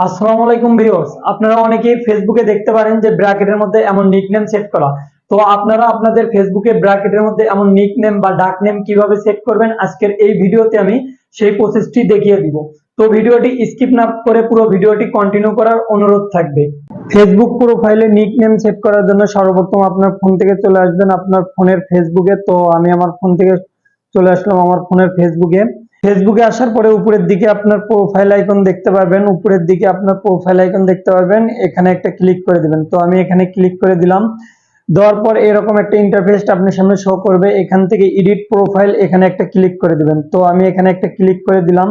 আসসালামু আলাইকুম ভিউয়ার্স, আপনারা অনেকেই ফেসবুকে দেখতে পারেন যে ব্র্যাকেটের মধ্যে এমন নিকনেম সেট করা। তো আপনারা আপনাদের ফেসবুকে ব্র্যাকেটের মধ্যে এমন নিকনেম বা ডাক নেম কীভাবে সেট করবেন আজকের এই ভিডিওতে আমি সেই প্রসেসটি দেখিয়ে দিব। তো ভিডিওটি স্কিপ না করে পুরো ভিডিওটি কন্টিনিউ করার অনুরোধ থাকবে। ফেসবুক প্রোফাইলে নিকনেম সেট করার জন্য সর্বপ্রথম আপনার ফোন থেকে চলে আসবেন আপনার ফোনের ফেসবুকে তো আমি আমার ফোন থেকে চলে আসলাম আমার ফোনের ফেসবুকে ফেসবুকে আসার পরে উপরের দিকে আপনার প্রোফাইল আইকন দেখতে পারবেন, উপরের দিকে আপনার প্রোফাইল আইকন দেখতে পারবেন, এখানে একটা ক্লিক করে দিবেন। তো আমি এখানে ক্লিক করে দিলাম। দেওয়ার পর এরকম একটা ইন্টারফেস আপনার সামনে শো করবে। এখান থেকে এডিট প্রোফাইল এখানে একটা ক্লিক করে দিবেন। তো আমি এখানে একটা ক্লিক করে দিলাম।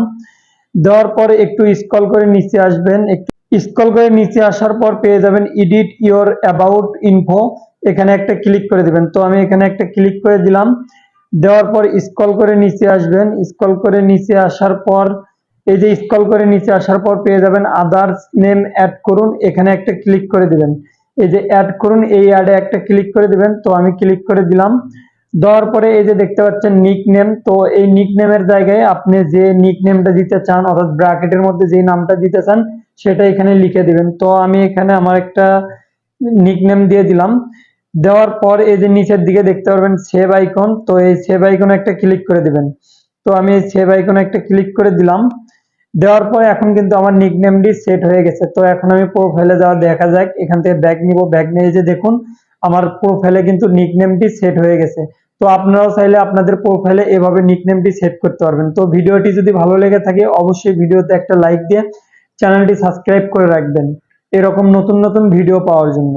দেওয়ার পর একটু স্ক্রল করে নিচে আসবেন। একটু স্ক্রল করে নিচে আসার পর পেয়ে যাবেন এডিট ইওর অ্যাবাউট ইনফো এখানে একটা ক্লিক করে দিবেন। তো আমি এখানে একটা ক্লিক করে দিলাম। দেওয়ার পর স্ক্রল করে নিচে আসবেন। স্ক্রল করে নিচে আসার পর, এই যে স্ক্রল করে নিচে আসার পর পেয়ে যাবেন আদার্স নেম অ্যাড করুন। এখানে একটা ক্লিক করে দিবেন। এই যে অ্যাড করুন, এই অ্যাডে একটা ক্লিক করে দিবেন। তো আমি ক্লিক করে দিলাম। দেওয়ার পরে এই যে দেখতে পাচ্ছেন নিক নেম তো এই নিক নেমের জায়গায় আপনি যে নিক নেমটা দিতে চান, অর্থাৎ ব্র্যাকেটের মধ্যে যে নামটা দিতে চান, সেটা এখানে লিখে দিবেন। তো আমি এখানে আমার একটা নিক নেম দিয়ে দিলাম। দেওয়ার পর এই যে নিচের দিকে দেখতে পারবেন সেভ আইকন তো এই সেভ আইকনে একটা ক্লিক করে দিবেন। তো আমি এই সেভ আইকনে একটা ক্লিক করে দিলাম। দেওয়ার পরে এখন কিন্তু আমার নিকনেমটি সেট হয়ে গেছে। তো এখন আমি প্রোফাইলে যাওয়া দেখা যাক, এখান থেকে ব্যাগ নিব। ব্যাগ নিয়ে যে দেখুন, আমার প্রোফাইলে কিন্তু নিকনেমটি সেট হয়ে গেছে। তো আপনারাও চাইলে আপনাদের প্রোফাইলে এভাবে নিকনেমটি সেট করতে পারবেন। তো ভিডিওটি যদি ভালো লেগে থাকে, অবশ্যই ভিডিওতে একটা লাইক দিয়ে চ্যানেলটি সাবস্ক্রাইব করে রাখবেন। এরকম নতুন নতুন ভিডিও পাওয়ার জন্য।